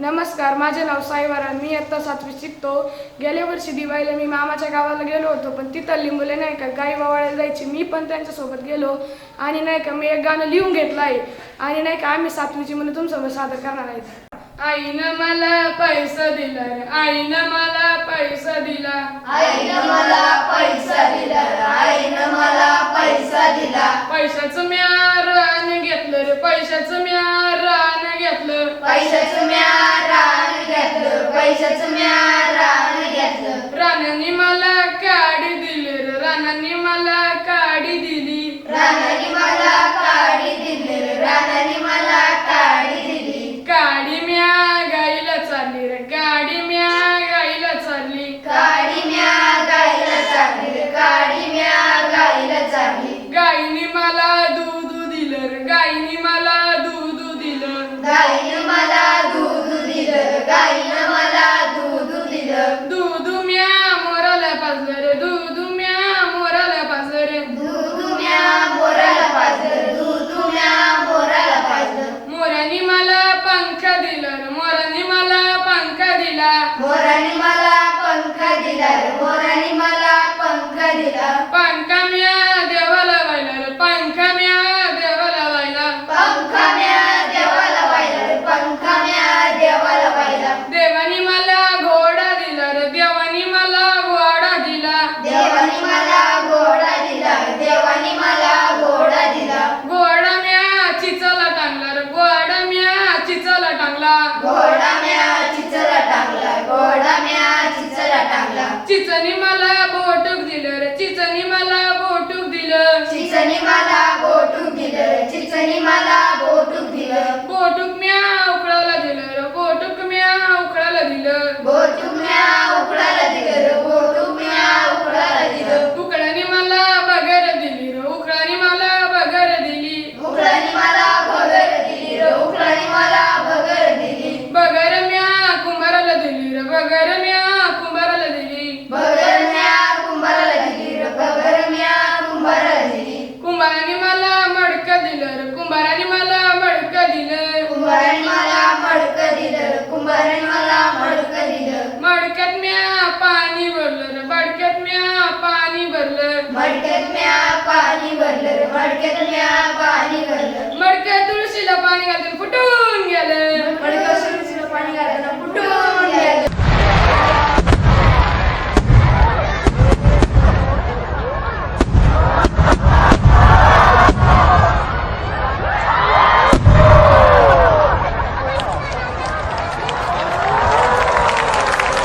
नमस्कार माझे नाव साईवारा मी इयत्ता सातवी शिकतो. गेल्या वर्षी दिवाळीला मी मामाच्या गावाला गेलो होतो पण तिथली मुले नाही का गाई वावळायला जायची. मी पण त्यांच्यासोबत गेलो आणि नाही का मी एक गाणं लिहून घेतलं आहे. आणि नाही का आम्ही सातवीची मुलं तुमच्यासोबत सादर करणार आहेत. आईनं मला पैसा दिला आईनं मला पैसा दिला. आईनं मला पैसा दिला आईनं मला मोराने मला पंख दिला मोराने मला टांगला. घोडा म्या चिचला टाकला घोडा म्या चिचला टाकला चिचनी मला बोटूक दिलं रे चिचनी मला बोटूक दिलं. चिचणी मला बोटूक दिलं चिचणी मला बोटूक दिलं. बोटूक म्या उकळाला दिलं रे बोटूक म्या उकळाला दिलं. दिलं कुंभाराने मला मडक दिलं. कुंभाराने मला मडक दिलं. कुंभाराने मला मडक दिलं. मडक्यात म्या पाणी भरलं. मडक्यात म्या पाणी भरलं. मडक्यात म्या पाणी भरलं. मडक्यात म्या पाणी